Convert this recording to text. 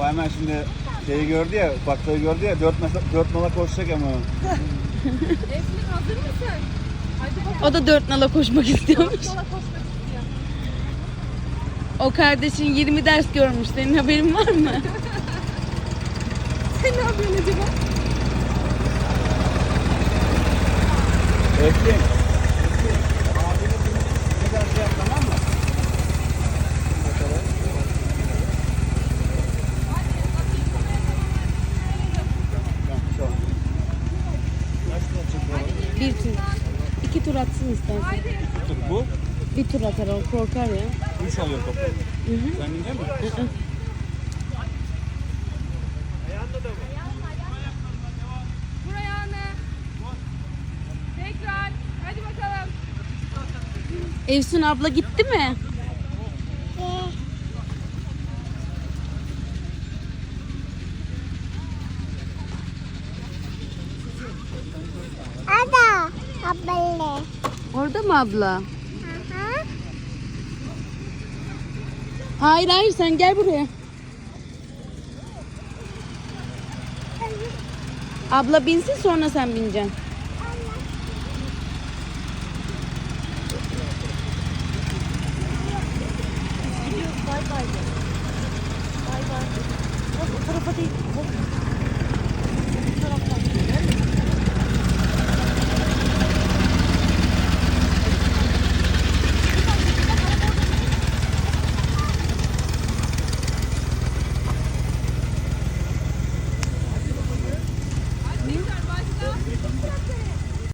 O hemen şimdi şeyi gördü ya, baklayı gördü ya, dört, masa, dört nala koşacak ama. Eflin hazır mısın? Hadi bakalım. O da dört nala koşmak istiyormuş. Yola koşmak istiyor. O kardeşin 20 ders görmüş. Senin haberin var mı? Sen ne yapıyorsun acaba? Eflin. Bir tur. İki tur atsın istersen. Haydi. Dur, Bu Bir tur atar o korkar ya. 3 alıyor toplam. Hı hı. Sen binecek misin? Hı hı. Evsun abla gitti mi? Orada. Mı abla? Hı hı. Hayır hayır sen gel buraya. Abla binsin sonra sen bineceksin. Bay bay. Bay bay. O tarafa değil.